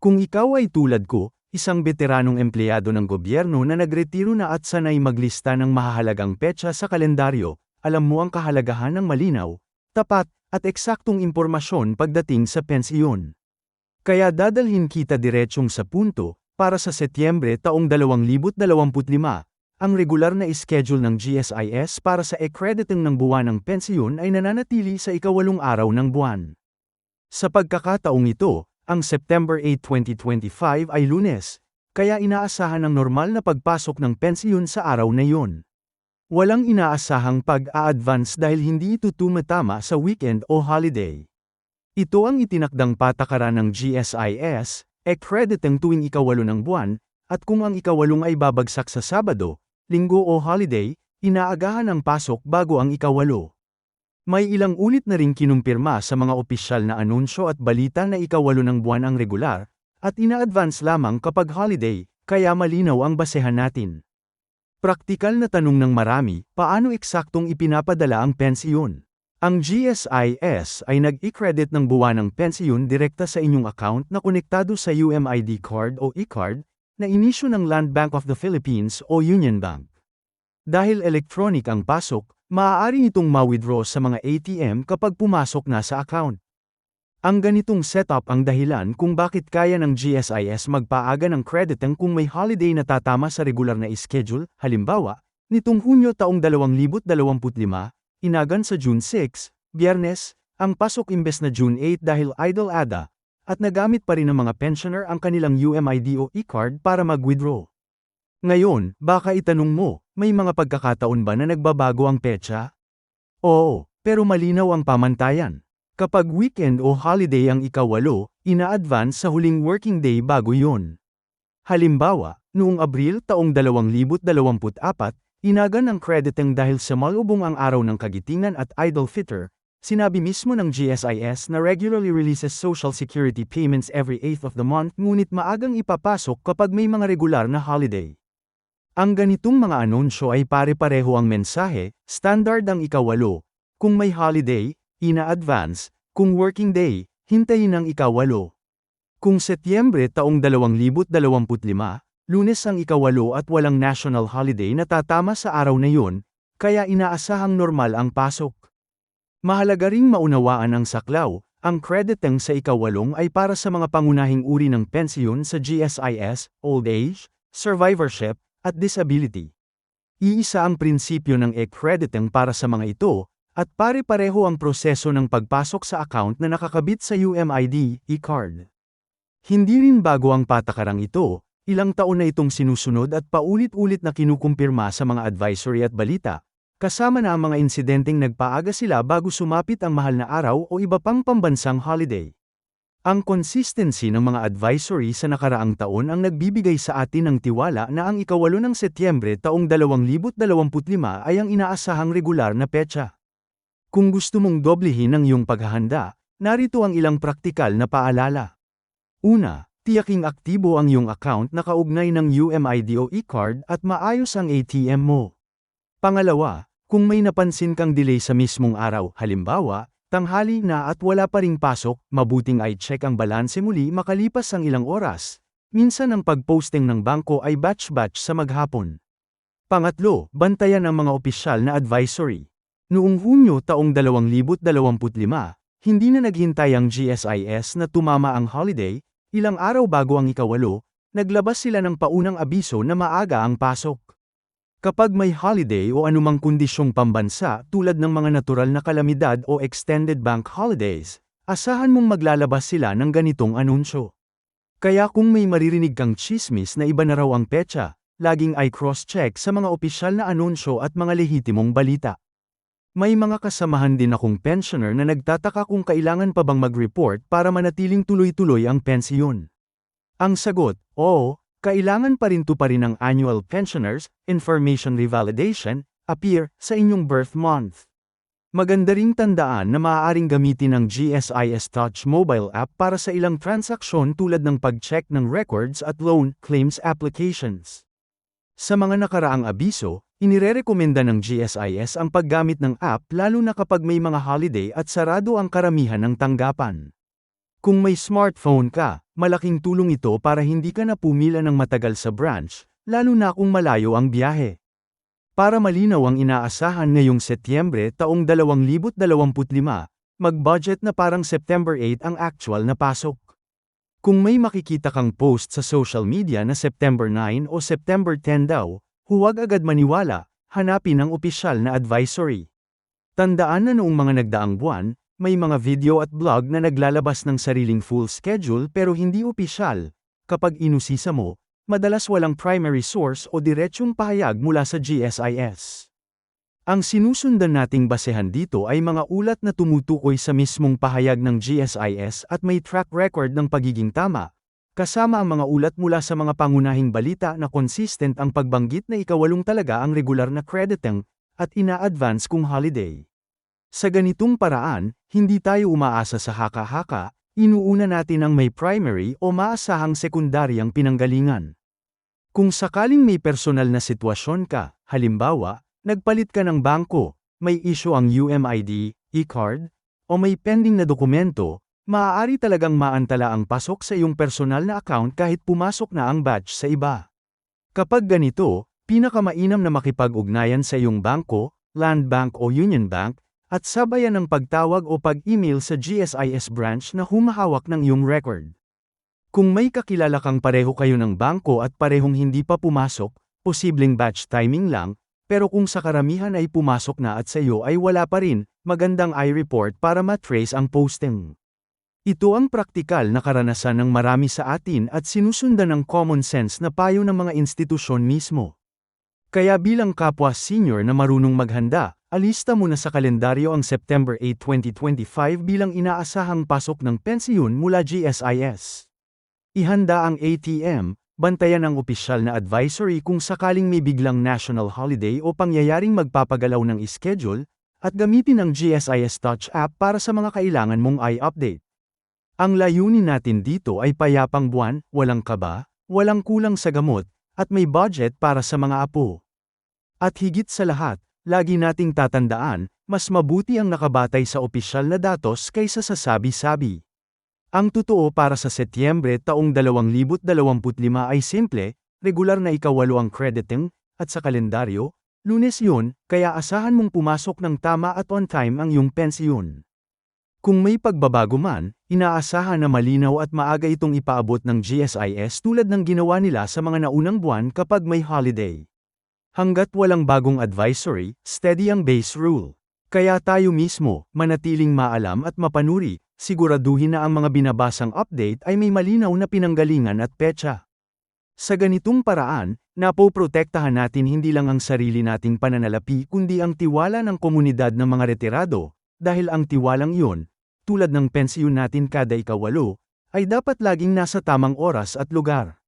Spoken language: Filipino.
Kung ikaw ay tulad ko, isang veteranong empleyado ng gobyerno na nagretiro na at sanay maglista ng mahahalagang petsa sa kalendaryo, alam mo ang kahalagahan ng malinaw, tapat, at eksaktong impormasyon pagdating sa pensiyon. Kaya dadalhin kita diretsyong sa punto, para sa Setyembre taong 2025, ang regular na schedule ng GSIS para sa accrediting ng buwan ng pensiyon ay nananatili sa ikawalong araw ng buwan. Sa pagkakataong ito, ang September 8, 2025 ay lunes, kaya inaasahan ang normal na pagpasok ng pensiyon sa araw na iyon. Walang inaasahang pag-a-advance dahil hindi ito tumatama sa weekend o holiday. Ito ang itinakdang patakaran ng GSIS, accrediting tuwing ikawalo ng buwan, at kung ang ikawalong ay babagsak sa Sabado, Linggo o holiday, inaagahan ang pasok bago ang ikawalo. May ilang ulit na ring kinumpirma sa mga opisyal na anunsyo at balita na ikawalo ng buwan ang regular, at ina-advance lamang kapag holiday, kaya malinaw ang basehan natin. Praktikal na tanong ng marami, paano eksaktong ipinapadala ang pensiyon? Ang GSIS ay nag-i-credit ng buwan ng pensiyon direkta sa inyong account na konektado sa UMID card o e-card, na inisyo ng Land Bank of the Philippines o Union Bank. Dahil electronic ang pasok, Maaari itong ma-withdraw sa mga ATM kapag pumasok na sa account. Ang ganitong setup ang dahilan kung bakit kaya ng GSIS magpaaga ng crediting kung may holiday na tatama sa regular na schedule, halimbawa, nitong Hunyo taong 2025, inagan sa June 6, Biyernes, ang pasok imbes na June 8 dahil idle ADA, at nagamit pa rin ng mga pensioner ang kanilang UMID o e-card para mag-withdraw. Ngayon, baka itanong mo, may mga pagkakataon ba na nagbabago ang petsa? Oo, pero malinaw ang pamantayan. Kapag weekend o holiday ang ikawalo, ina-advance sa huling working day bago yon. Halimbawa, noong Abril taong 2024, inagan ang crediting dahil sa malubong ang araw ng kagitingan at idle fitter, Sinabi mismo ng GSIS na regularly releases Social Security payments every 8th of the month ngunit maagang ipapasok kapag may mga regular na holiday. Ang ganitong mga anunsyo ay pare-pareho ang mensahe, standard ang ikawalo. Kung may holiday, ina-advance, kung working day, hintayin ang ikawalo. Kung Setyembre taong 2025, lunes ang ikawalo at walang national holiday na tatama sa araw na yun, kaya inaasahang normal ang pasok. Mahalaga ring maunawaan ang saklaw, ang crediting sa ikawalong ay para sa mga pangunahing uri ng pensyon sa GSIS, old age, survivorship, at disability. Iisa ang prinsipyo ng e-crediting para sa mga ito, at pare-pareho ang proseso ng pagpasok sa account na nakakabit sa UMID e-card. Hindi rin bago ang patakarang ito, ilang taon na itong sinusunod at paulit-ulit na kinukumpirma sa mga advisory at balita, kasama na ang mga insidenteng nagpaaga sila bago sumapit ang mahal na araw o iba pang pambansang holiday. Ang consistency ng mga advisory sa nakaraang taon ang nagbibigay sa atin ng tiwala na ang ikawalo ng Setyembre taong 2025 ay ang inaasahang regular na petsa. Kung gusto mong doblehin ang iyong paghahanda, narito ang ilang praktikal na paalala. Una, tiyaking aktibo ang iyong account na kaugnay ng UMID o e-card at maayos ang ATM mo. Pangalawa, kung may napansin kang delay sa mismong araw, halimbawa, Tanghali na at wala pa ring pasok, mabuting ay check ang balanse muli makalipas ang ilang oras. Minsan ang pagposting ng bangko ay batch-batch sa maghapon. Pangatlo, bantayan ang mga opisyal na advisory. Noong Hunyo taong 2025, hindi na naghintay ang GSIS na tumama ang holiday, ilang araw bago ang ikawalo, naglabas sila ng paunang abiso na maaga ang pasok. Kapag may holiday o anumang kondisyong pambansa tulad ng mga natural na kalamidad o extended bank holidays, asahan mong maglalabas sila ng ganitong anunsyo. Kaya kung may maririnig kang chismis na iba na raw ang petsa, laging ay cross-check sa mga opisyal na anunsyo at mga lehitimong balita. May mga kasamahan din akong pensioner na nagtataka kung kailangan pa bang mag-report para manatiling tuloy-tuloy ang pensiyon. Ang sagot, oo, kailangan pa rin tuparin ang annual pensioners, information revalidation, appear sa inyong birth month. Maganda ring tandaan na maaaring gamitin ang GSIS Touch mobile app para sa ilang transaksyon tulad ng pag-check ng records at loan claims applications. Sa mga nakaraang abiso, inirerekomenda ng GSIS ang paggamit ng app lalo na kapag may mga holiday at sarado ang karamihan ng tanggapan. Kung may smartphone ka, malaking tulong ito para hindi ka na pumila ng matagal sa branch, lalo na kung malayo ang biyahe. Para malinaw ang inaasahan ngayong Setyembre taong 2025, mag-budget na parang September 8 ang actual na pasok. Kung may makikita kang post sa social media na September 9 o September 10 daw, huwag agad maniwala, hanapin ang opisyal na advisory. Tandaan na noong mga nagdaang buwan, may mga video at blog na naglalabas ng sariling full schedule pero hindi opisyal. Kapag inusisa mo, madalas walang primary source o diretsyong pahayag mula sa GSIS. Ang sinusundan nating basehan dito ay mga ulat na tumutukoy sa mismong pahayag ng GSIS at may track record ng pagiging tama, kasama ang mga ulat mula sa mga pangunahing balita na consistent ang pagbanggit na ikawalong talaga ang regular na crediting at ina-advance kung holiday. Sa ganitong paraan, hindi tayo umaasa sa haka-haka, inuuna natin ang may primary o maasahang sekundaryang pinanggalingan. Kung sakaling may personal na sitwasyon ka, halimbawa, nagpalit ka ng bangko, may issue ang UMID, e-card, o may pending na dokumento, maaari talagang maantala ang pasok sa iyong personal na account kahit pumasok na ang batch sa iba. Kapag ganito, pinakamainam na makipag-ugnayan sa iyong bangko, Land Bank o Union Bank, at sabayan ng pagtawag o pag-email sa GSIS branch na humahawak ng iyong record. Kung may kakilala kang pareho kayo ng bangko at parehong hindi pa pumasok, posibleng batch timing lang, pero kung sa karamihan ay pumasok na at sa iyo ay wala pa rin, magandang i-report para matrace ang posting. Ito ang praktikal na karanasan ng marami sa atin at sinusundan ng common sense na payo ng mga institusyon mismo. Kaya bilang kapwa senior na marunong maghanda, Alista muna sa kalendaryo ang September 8, 2025 bilang inaasahang pasok ng pensiyon mula GSIS. Ihanda ang ATM, bantayan ang opisyal na advisory kung sakaling may biglang national holiday o pangyayaring magpapagalaw ng schedule, at gamitin ang GSIS Touch app para sa mga kailangan mong i-update. Ang layunin natin dito ay payapang buwan, walang kaba, walang kulang sa gamot, at may budget para sa mga apo. At higit sa lahat, Lagi nating tatandaan, mas mabuti ang nakabatay sa opisyal na datos kaysa sa sabi-sabi. Ang totoo para sa Setyembre taong 2025 ay simple, regular na ikawalo ang crediting, at sa kalendaryo, lunes yun, kaya asahan mong pumasok ng tama at on time ang iyong pensyon. Kung may pagbabago man, inaasahan na malinaw at maaga itong ipaabot ng GSIS tulad ng ginawa nila sa mga naunang buwan kapag may holiday. Hanggat walang bagong advisory, steady ang base rule. Kaya tayo mismo, manatiling maalam at mapanuri, siguraduhin na ang mga binabasang update ay may malinaw na pinanggalingan at petsa. Sa ganitong paraan, napoprotektahan natin hindi lang ang sarili nating pananalapi kundi ang tiwala ng komunidad ng mga retirado, dahil ang tiwalang iyon, tulad ng pensyon natin kada ikawalo, ay dapat laging nasa tamang oras at lugar.